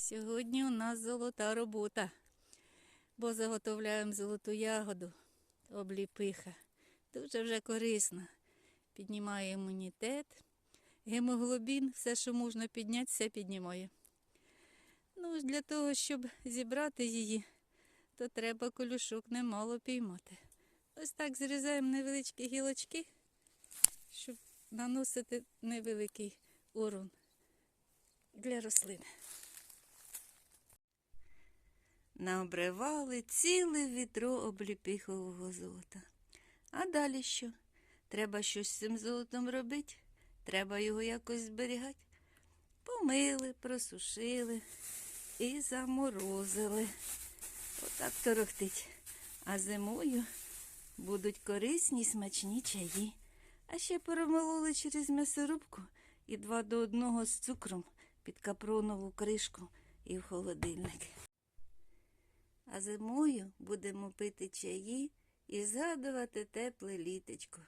Сьогодні у нас золота робота, бо заготовляємо золоту ягоду, обліпиха. Дуже вже корисна. Піднімає імунітет, гемоглобін, все, що можна підняти, все піднімає. Ну, для того, щоб зібрати її, то треба колюшок немало піймати. Ось так зрізаємо невеличкі гілочки, щоб наносити невеликий урон для рослини. Наобривали ціле відро обліпихового золота. А далі що? Треба щось з цим золотом робити, треба його якось зберігати. Помили, просушили і заморозили. Отак торохтить. А зимою будуть корисні смачні чаї. А ще перемололи через м'ясорубку і два до одного з цукром під капронову кришку і в холодильник. Зимою будемо пити чаї і згадувати тепле літечко.